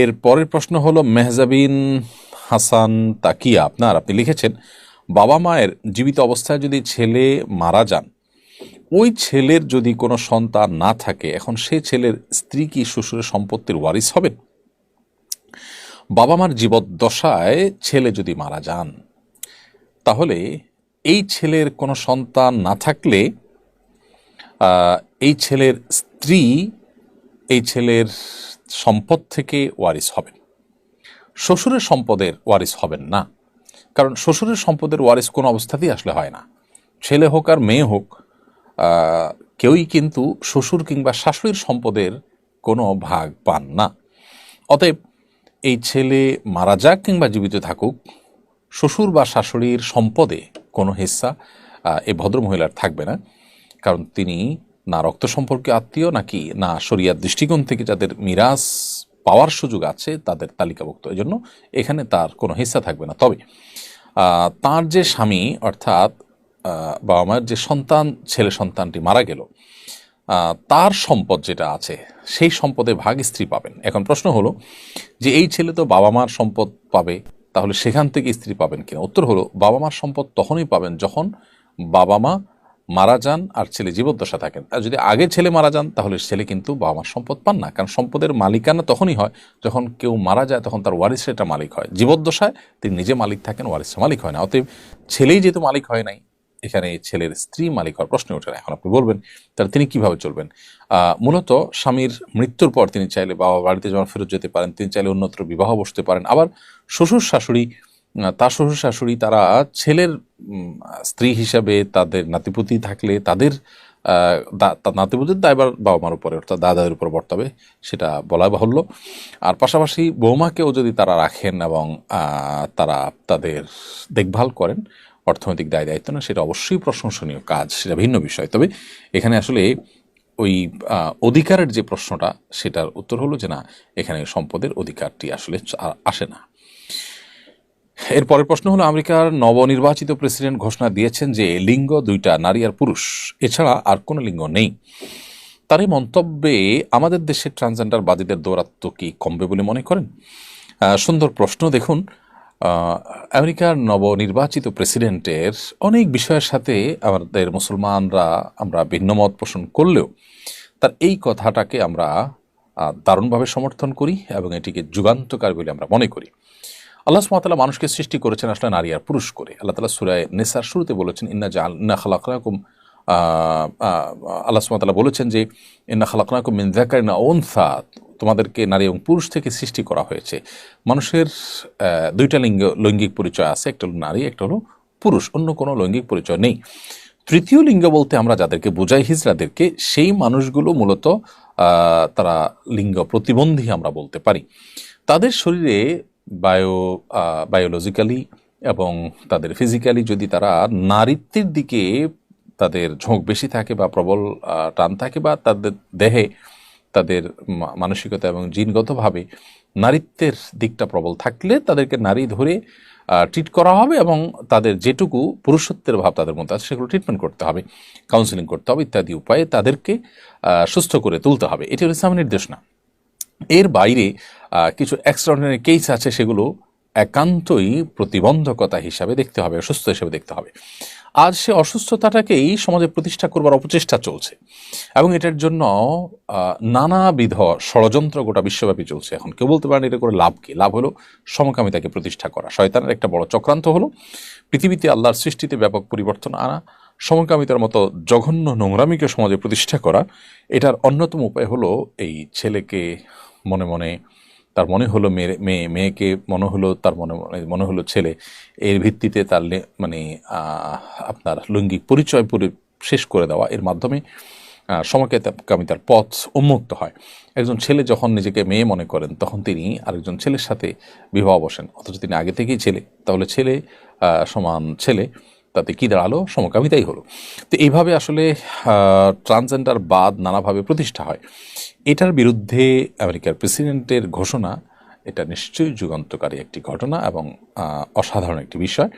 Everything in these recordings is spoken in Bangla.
এর পরের প্রশ্ন হলো, মেহজাবিন হাসান তাকিয়া, আপনার আপনি লিখেছেন, বাবা মায়ের জীবিত অবস্থায় যদি ছেলে মারা যান, ওই ছেলের যদি কোনো সন্তান না থাকে, এখন সে ছেলের স্ত্রী কি শ্বশুরের সম্পত্তির ওয়ারিস হবেন? বাবা মার জীবদ্দশায় ছেলে যদি মারা যান, তাহলে এই ছেলের কোনো সন্তান না থাকলে এই ছেলের স্ত্রী, এই ছেলের সম্পদ থেকে ওয়ারিস হবেন। শ্বশুরের সম্পদের ওয়ারিস হবেন না। কারণ শ্বশুরের সম্পদের ওয়ারিস কোনো অবস্থাতেই আসলে হয় না। ছেলে হোক আর মেয়ে হোক কেউই কিন্তু শ্বশুর কিংবা শাশুড়ির সম্পদের কোনো ভাগ পান না। অতএব এই ছেলে মারা যাক কিংবা জীবিত থাকুক, শ্বশুর বা শাশুড়ির সম্পদে কোনো হিস্সা এই ভদ্রমহিলার থাকবে না। কারণ তিনি না রক্ত সম্পর্কে আত্মীয়, নাকি না শরিয়ার দৃষ্টিকোণ থেকে যাদের মিরাজ পাওয়ার সুযোগ আছে, তাদের তালিকাভুক্ত। এই জন্য এখানে তার কোনো হিস্সা থাকবে না। তবে তার যে স্বামী, অর্থাৎ বাবা মায়ের যে সন্তান, ছেলে সন্তানটি মারা গেল তার সম্পদ যেটা আছে, সেই সম্পদে ভাগ স্ত্রী পাবেন। এখন প্রশ্ন হলো যে, এই ছেলে তো বাবা মার সম্পদ পাবে, তাহলে সেখান থেকে স্ত্রী পাবেন কিনা? উত্তর হলো, বাবা মার সম্পদ তখনই পাবেন যখন বাবা মা মারা যান আর ছেলে জীবদ্দশা থাকেন। আর যদি আগে ছেলে মারা যান, তাহলে ছেলে কিন্তু বাবা মার সম্পদ পান না। কারণ সম্পদের মালিকানা তখনই হয় যখন কেউ মারা যায়, তখন তার ওয়ারিস এটা মালিক হয়। জীবদ্দশায় তিনি নিজে মালিক থাকেন ওয়ারিসের মালিক হয় না। অতএব ছেলেই যেহেতু মালিক হয় নাই, এখানে ছেলের স্ত্রী মালিক হওয়ার প্রশ্ন ওঠে না। এখন আপনি বলবেন, তাহলে তিনি কীভাবে চলবেন? মূলত স্বামীর মৃত্যুর পর তিনি চাইলে বাবা বাড়িতে যখন ফেরত যেতে পারেন, তিনি চাইলে অন্যত্র বিবাহ বসতে পারেন। আবার শ্বশুর শাশুড়ি তার শ্বশুর শাশুড়ি তারা ছেলের স্ত্রী হিসাবে তাদের নাতিপুতি থাকলে তাদের নাতিপুতির দায়বার বাবা মার উপরে, অর্থাৎ দাদাদের উপর বর্তাবে, সেটা বলা বাহুল্য। আর পাশাপাশি বৌমাকেও যদি তারা রাখেন এবং তারা তাদের দেখভাল করেন, অর্থনৈতিক দায় দায়িত্ব না, সেটা অবশ্যই প্রশংসনীয় কাজ, সেটা ভিন্ন বিষয়। তবে এখানে আসলে ওই অধিকারের যে প্রশ্নটা, সেটার উত্তর হলো যে না, এখানে সম্পদের অধিকারটি আসলে আসে না। এর পরের প্রশ্ন হলো, আমেরিকার নবনির্বাচিত প্রেসিডেন্ট ঘোষণা দিয়েছেন যে লিঙ্গ দুইটা, নারী আর পুরুষ। এছাড়া আর কোনো লিঙ্গ নেই। তার এই মন্তব্যে আমাদের দেশের ট্রান্সজেন্ডার বাদীদের দৌরাত্ম কি কমবে বলে মনে করেন? সুন্দর প্রশ্ন, দেখুন। আমেরিকার নবনির্বাচিত প্রেসিডেন্টের অনেক বিষয়ের সাথে আমাদের মুসলমানরা আমরা ভিন্নমত পোষণ করলেও তার এই কথাটাকে আমরা দারুণভাবে সমর্থন করি এবং এটিকে যুগান্তকার বলে আমরা মনে করি। আল্লাহ সুমাতালা মানুষকে সৃষ্টি করেছেন আসলে নারী আর পুরুষ করে। আল্লাহ তালা সুরায় নেসার শুরুতে বলেছেন, ইন্না জা ইন্না খালাকুম আল্লাহ সুমাতালা বলেছেন যে, ইন্না খালাকুম মিন জাকারিনা ওনসা তোমাদেরকে নারী এবং পুরুষ থেকে সৃষ্টি করা হয়েছে। মানুষের দুইটা লিঙ্গ, লৈঙ্গিক পরিচয় আছে, একটা হলো নারী, একটা হলো পুরুষ, অন্য কোনো লৈঙ্গিক পরিচয় নেই। তৃতীয় লিঙ্গ বলতে আমরা যাদেরকে বোঝাই, হিজড়াদেরকে, সেই মানুষগুলো মূলত তারা লিঙ্গ প্রতিবন্ধী আমরা বলতে পারি। তাদের শরীরে বায়ো বায়োলজিক্যালি এবং তাদের ফিজিক্যালি যদি তারা নারীত্বের দিকে তাদের ঝোঁক বেশি থাকে বা প্রবল আহ, টান থাকে বা তাদের দেহে তাদের মানসিকতা এবং জিনগতভাবে নারীত্বের দিকটা প্রবল থাকলে তাদেরকে নারী ধরে ট্রিট করা হবে এবং তাদের যেটুকু পুরুষত্বের ভাব তাদের মধ্যে আছে সেগুলো ট্রিটমেন্ট করতে হবে কাউন্সিলিং করতে হবে ইত্যাদি উপায়ে তাদেরকে সুস্থ করে তুলতে হবে। এটি হলো ইসলামের নির্দেশ না এর বাইরে কিছু এক্সট্রাঅর্ডিনারি কেস আছে সেগুলো একান্তই প্রতিবন্ধকতা হিসাবে দেখতে হবে, অসুস্থ হিসাবে দেখতে হবে। আজ সে অসুস্থতাটাকেই সমাজে প্রতিষ্ঠা করবার অপচেষ্টা চলছে এবং এটার জন্য নানাবিধ ষড়যন্ত্র গোটা বিশ্বব্যাপী চলছে এখন। কেউ বলতে পারেন এটা করে লাভ কি? লাভ হলো সমকামিতাকে প্রতিষ্ঠা করা। শয়তানের একটা বড় চক্রান্ত হলো পৃথিবীতে আল্লাহর সৃষ্টিতে ব্যাপক পরিবর্তন আনা, সমকামিতার মতো জঘন্য নোংরামিকে সমাজে প্রতিষ্ঠা করা। এটার অন্যতম উপায় হলো এই ছেলেকে মনে মনে তার মনে হলো মেয়ে মেয়ে মেয়েকে মনে হলো তার মনে মনে মনে হলো ছেলে। এর ভিত্তিতে তার মানে আপনার লৈঙ্গিক পরিচয় পরি শেষ করে দেওয়া। এর মাধ্যমে আহ, সমকামিতার পথ উন্মুক্ত হয়। একজন ছেলে যখন নিজেকে মেয়ে মনে করেন তখন তিনি আরেকজন ছেলের সাথে বিবাহ বসেন। অথচ তিনি আগে থেকেই ছেলে। তাহলে ছেলে সমান ছেলে। তাতে কী দাঁড়াল? সমকামিতাই হলো। তো এইভাবে আসলে ট্রান্সজেন্ডার বাদ নানাভাবে প্রতিষ্ঠা হয়। এটার বিরুদ্ধে আমেরিকার প্রেসিডেন্টের ঘোষণা, এটা নিশ্চয়ই যুগান্তকারী একটি ঘটনা এবং অসাধারণ একটি বিষয়।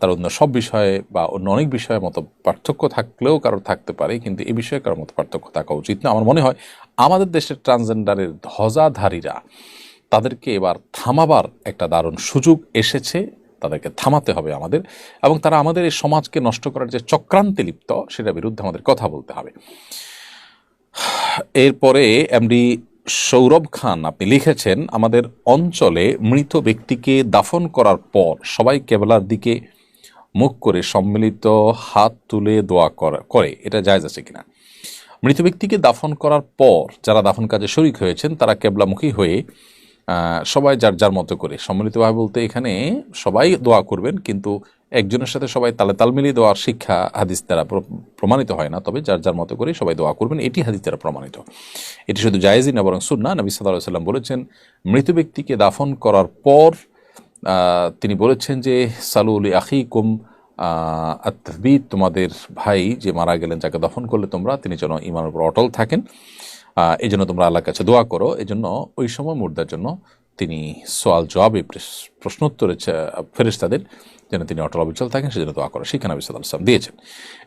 তার অন্য সব বিষয়ে বা অন্য অনেক বিষয়ের মতো পার্থক্য থাকলেও কারোর থাকতে পারে, কিন্তু এ বিষয়ে কারোর মতো পার্থক্য থাকা উচিত না। আমার মনে হয় আমাদের দেশের ট্রান্সজেন্ডারের ধ্বজাধারীরা তাদেরকে এবার থামাবার একটা দারুণ সুযোগ এসেছে। তাদেরকে থামাতে হবে আমাদের এবং তারা আমাদের এই সমাজকে নষ্ট করার যে চক্রান্তে লিপ্ত, সেটার বিরুদ্ধে আমাদের কথা বলতে হবে। এরপরে এমডি সৌরভ খান, আপনি লিখেছেন, আমাদের অঞ্চলে মৃত ব্যক্তিকে দাফন করার পর সবাই কেবলার দিকে মুখ করে সম্মিলিত হাত তুলে দোয়া করা- এটা জায়জ আছে কিনা? মৃত ব্যক্তিকে দাফন করার পর যারা দাফন কাজে শরিক হয়েছেন, তারা কেবলামুখী হয়ে সবাই যার যার মতো করে। সম্মিলিতভাবে বলতে এখানে সবাই দোয়া করবেন, কিন্তু একজনের সাথে সবাই তালে তাল মিলিয়ে দেওয়ার শিক্ষা হাদিস দ্বারা প্রমাণিত হয় না। তবে যার যার মতো করে সবাই দোয়া করবেন, এটি হাদিস দ্বারা প্রমাণিত। এটি শুধু জায়েজই না, বরং সুন্না নবী সাল্লাহ সাল্লাম বলেছেন, মৃত ব্যক্তিকে দাফন করার পর তিনি বলেছেন যে সালুল আখিকুম আত্মবিদ তোমাদের ভাই যে মারা গেলেন, যাকে দফন করলে তোমরা, তিনি যেন ইমানের উপর অটল থাকেন। এই জন্য তোমরা আল্লাহর কাছে দোয়া করো। এই জন্য ওই সময় মুর্দার জন্য তিনি সোয়াল জবাবে প্রশ্নোত্তরে ফেরেশতাদের যেন তিনি অটল অবিচল থাকেন, সেজন্য দোয়া করো। শিক্ষা নবী সাল্লাহ সাল্লাম দিয়েছেন।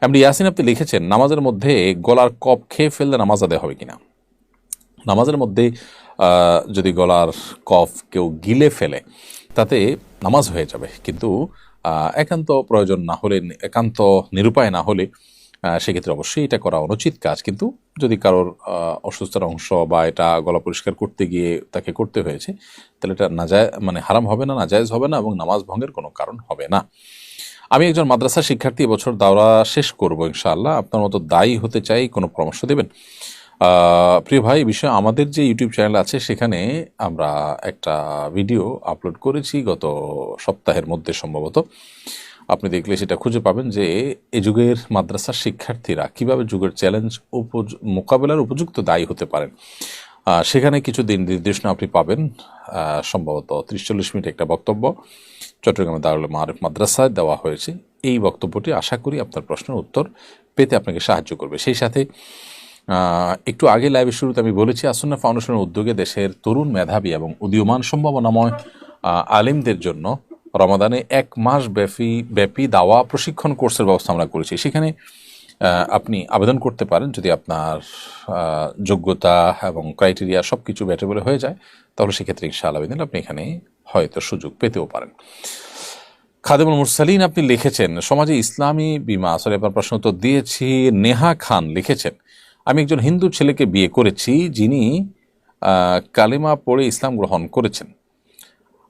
এমনি ইয়াসিন আপনি লিখেছেন, নামাজের মধ্যে গলার কপ খেয়ে ফেললে নামাজ আদায় হবে কিনা? নামাজের মধ্যে যদি গলার কফ কেউ গিলে ফেলে, তাতে নামাজ হয়ে যাবে। কিন্তু একান্ত প্রয়োজন না হলে, একান্ত নিরুপায় না হলে সেক্ষেত্রে অবশ্যই এটা করা অনুচিত কাজ। কিন্তু যদি কারোর অসুস্থতার অংশ বা এটা গলা পরিষ্কার করতে গিয়ে তাকে করতে হয়েছে, তাহলে এটা নাজায় মানে হারাম হবে না, নাজায়জ হবে না এবং নামাজ ভঙ্গের কোনো কারণ হবে না। আমি একজন মাদ্রাসা শিক্ষার্থী, এবছর দাওরা শেষ করব ইনশাআল্লাহ। আপনার মতো দায়ী হতে চাই, কোনো পরামর্শ দেবেন? প্রিয় ভাই বিষয়ে আমাদের যে ইউটিউব চ্যানেল আছে, সেখানে আমরা একটা ভিডিও আপলোড করেছি গত সপ্তাহের মধ্যে সম্ভবত। আপনি দেখলে সেটা খুঁজে পাবেন যে এই যুগের মাদ্রাসার শিক্ষার্থীরা কীভাবে যুগের চ্যালেঞ্জ মোকাবেলার উপযুক্ত দায়ী হতে পারেন। সেখানে কিছু দিন নির্দেশনা আপনি পাবেন। সম্ভবত ত্রিশ চল্লিশ মিনিট একটা বক্তব্য। চট্টগ্রামে দারুল মারিফ মাদ্রাসায় দেওয়া হয়েছে। এই বক্তব্যটি আশা করি আপনার প্রশ্নের উত্তর পেতে আপনাকে সাহায্য করবে। সেই সাথে একটু আগে লাইভের শুরুতে আমি বলেছি, আসন্না ফাউন্ডেশনের উদ্যোগে দেশের তরুণ মেধাবী এবং উদীয়মান সম্ভাবনাময় আলিমদের জন্য রমাদানে এক মাস ব্যাপী ব্যাপী দাওয়া প্রশিক্ষণ কোর্সের ব্যবস্থা আমরা করেছি। সেখানে আপনি আবেদন করতে পারেন যদি আপনার যোগ্যতা এবং ক্রাইটেরিয়া সব কিছু ব্যাটেবলে হয়ে যায়, তাহলে সেক্ষেত্রে ইনশাআল্লাহ আবেদন আপনি এখানে হয়তো সুযোগ পেতেও পারেন। খাদেমুল মুরসালিন আপনি লিখেছেন, সমাজে ইসলামী বিমা, সরি, আপনার প্রশ্ন তো দিয়েছি, নেহা খান লিখেছেন, আমি একজন হিন্দু ছেলেকে বিয়ে করেছি যিনি কালেমা পড়ে ইসলাম গ্রহণ করেছেন।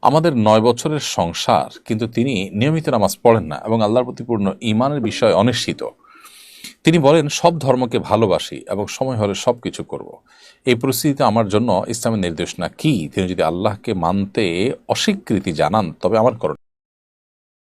আমাদের নয় বছরের সংসার, কিন্তু তিনি নিয়মিত নামাজ পড়েন না এবং আল্লাহর প্রতি পূর্ণ ইমানের বিষয়ে অনিশ্চিত তিনি বলেন, সব ধর্মকে ভালোবাসি এবং সময় হলে সব কিছু করব। এই পরিস্থিতিতে আমার জন্য ইসলামের নির্দেশনা কি তিনি যদি আল্লাহকে মানতে অস্বীকৃতি জানান, তবে আমার করণ